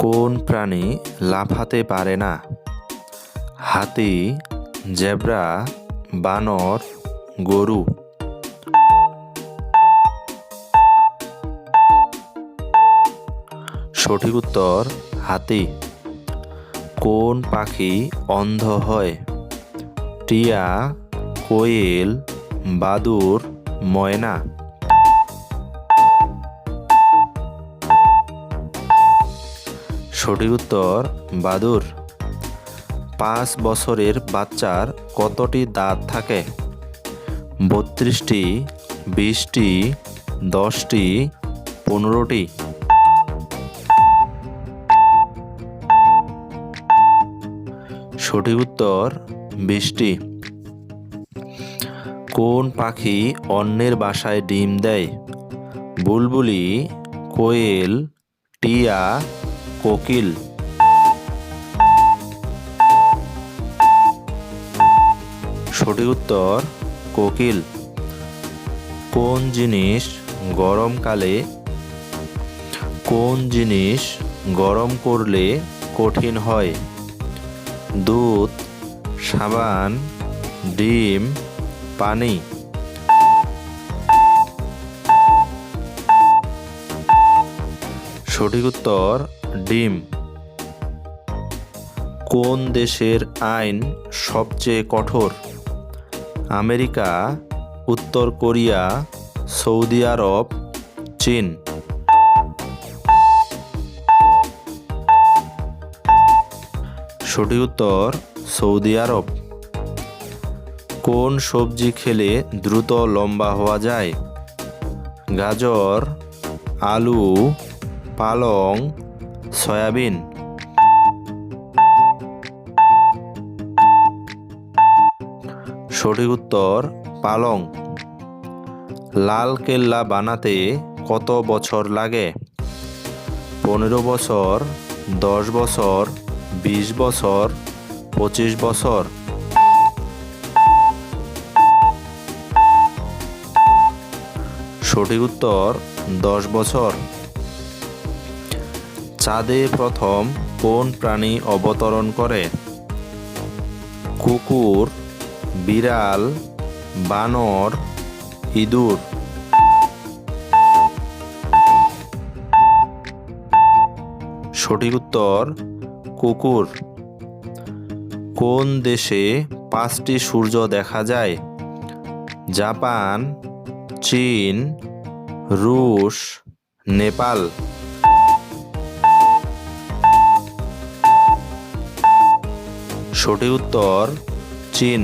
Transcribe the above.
কোন প্রাণী লাফাতে পারে না? হাতি, জেব্রা, বানর, গরু। সঠিক উত্তর, হাতি। কোন পাখি অন্ধ হয়? টিয়া, কোয়েল, বাদুর, ময়না। সঠিক উত্তর, বাদুর। পাঁচ বছরের বাচ্চার কতটি দাঁত থাকে? বত্রিশটি, বিশটি, দশটি, পনেরোটি। সঠিক উত্তর, বিশটি। কোন পাখি অন্যের বাসায় ডিম দেয়? বুলবুলি, কোয়েল, টিয়া কোকিল। সঠিক উত্তর, কোকিল। কোন জিনিস গরমকালে কোন জিনিস গরম করলে কঠিন হয়? দুধ, সাবান, ডিম, পানি। সঠিক উত্তর ডিম। কোন দেশের আইন সবচেয়ে কঠোর? আমেরিকা, উত্তর কোরিয়া, সৌদি আরব, চীন। সঠিক উত্তর, সৌদি আরব। কোন সবজি খেলে দ্রুত লম্বা হওয়া যায়? গাজর, আলু, পালং সয়াবিন। সঠিক উত্তর, পালং। লাল কেল্লা বানাতে কত বছর লাগে? পনেরো বছর, দশ বছর, বিশ বছর, পঁচিশ বছর? সঠিক উত্তর, দশ বছর। চাঁদে প্রথম কোন প্রাণী অবতরণ করে? কুকুর, বিড়াল, বানর, ইঁদুর। সঠিক উত্তর, কুকুর। কোন দেশে পাঁচটি সূর্য দেখা যায়? জাপান, চীন, রুশ, নেপাল। সঠিক উত্তর চীন।